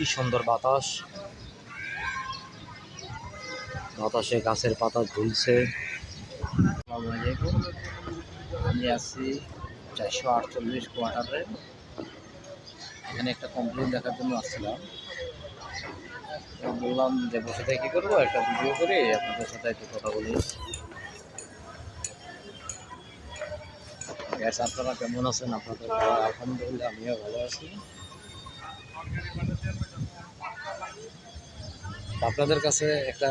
কি সুন্দর বাতাস। বাতাসে গাছের পাতা ঝুলছে। আমি আছি চারশো আটচল্লিশ কোয়ার্টারে। এখানে একটা কমপ্লেন দেখার জন্য আসছিলাম। বললাম যে বসে থেকে কী করব? একটা ভিডিও করে, আপনাদের সাথে একটু কথা বলি। আপনারা কেমন আছেন? আপনাদের? আলহামদুলিল্লাহ, আমিও ভালো আছি। আপনাদের কাছে একটা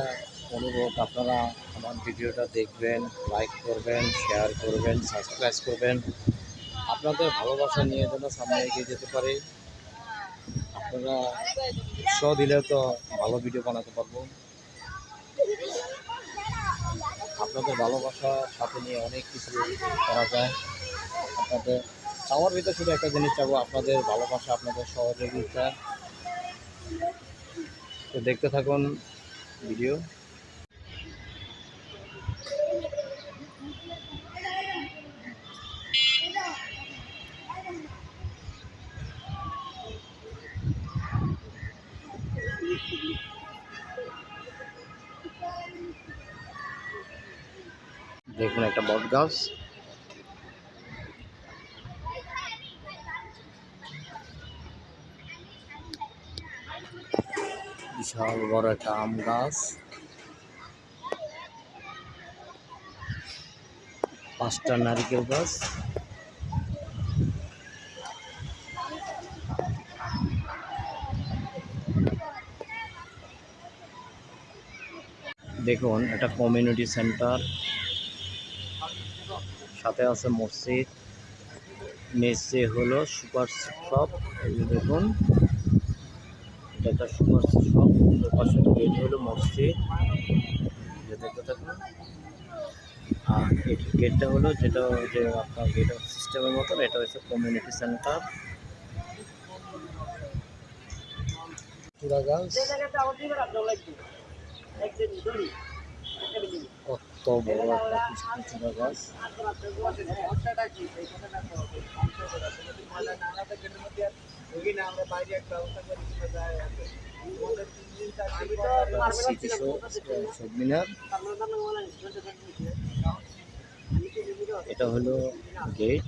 অনুরোধ, আপনারা আমার ভিডিওটা দেখবেন লাইক করবেন শেয়ার করবেন সাবস্ক্রাইব করবেন। আপনাদের ভালোবাসা নিয়ে যেন সামনে এগিয়ে যেতে পারে। আপনারা উৎসাহ দিলে তো ভালো ভিডিও বানাতে পারব। আপনাদের ভালোবাসা সাথে নিয়ে অনেক কিছু করা যায়। আপনাদের চাওয়ার ভিতরে শুধু একটা জিনিস চাবো, আপনাদের ভালোবাসা, আপনাদের সহযোগিতা। তো দেখতে থাকুন ভিডিও। দেখুন একটা বট গাছ বিশাল বড় একটা আম গাছ। পাঁচটা নারকেল গাছ। দেখুন এটা কমিউনিটি সেন্টার সাথে আছে মসজিদ। মেসে হলো সুপার শপ দেখুন। এটা সুপার শপ পাশে গেট হলো মসজিদ। দেখতে থাকুন। আর গেটটা হলো যেটা যে আপনার গেট সিস্টেমের মতন এটা হচ্ছে কমিউনিটি সেন্টার চূড়া গাছ। একটা কৃষ্ণ চূড়া গাছ স্মৃতিসৌধ মিনার এটা হলো গেট